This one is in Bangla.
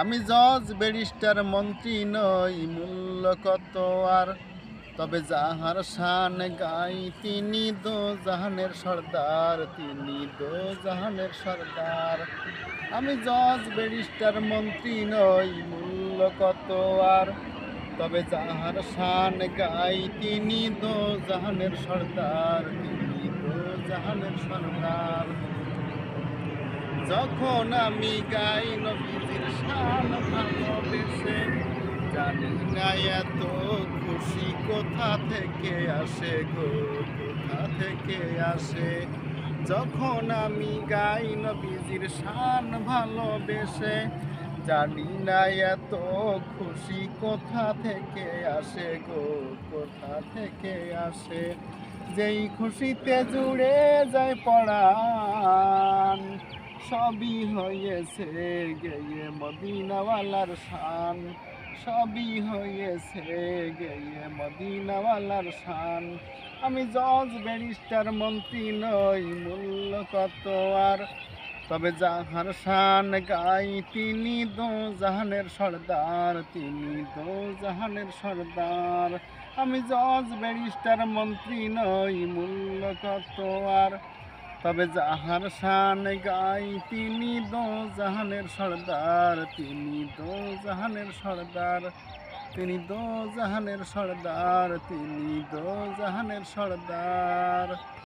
আমি জজ ব্যারিস্টার মন্ত্রী নই, মূল্য কত আর? তবে যাহার শান গাই, তিনি দো জাহানের সর্দার, তিনি দো জাহানের সর্দার। আমি জজ ব্যারিস্টার মন্ত্রী নই, মূল্য কত আর? তবে যাহার শান গাই, তিনি দো জাহানের সর্দার, তিনি দো জাহানের সর্দার। যখন আমি গাই নবীজির জানি না এত খুশি কোথা থেকে আসে গো? কোথা থেকে আসে? যখন আমি গাই নবীজির শান ভালোবেসে, জানি না এত খুশি কোথা থেকে আসে গো? কোথা থেকে আসে? যেই খুশিতে জুড়ে যায় পড়ান সবই হয়েছে গেয়ে মদিনাওয়ালার শান। সবই হয়েছে গেয়ে মদিনাওয়ালার শান। আমি জজ, ব্যারিস্টার, মন্ত্রী নই, মূল্য কত আর? তবে যাহার শান গাই, তিনি দো জাহানের সর্দার, তিনি দো জাহানের সর্দার। আমি জজ, ব্যারিস্টার, মন্ত্রী নই, মূল্য কত আর? তবে যাহার শান গাই তিনি দো জাহানের সর্দার, তিনি দো জাহানের সর্দার, তিনি দো জাহানের সর্দার, তিনি দো জাহানের সর্দার।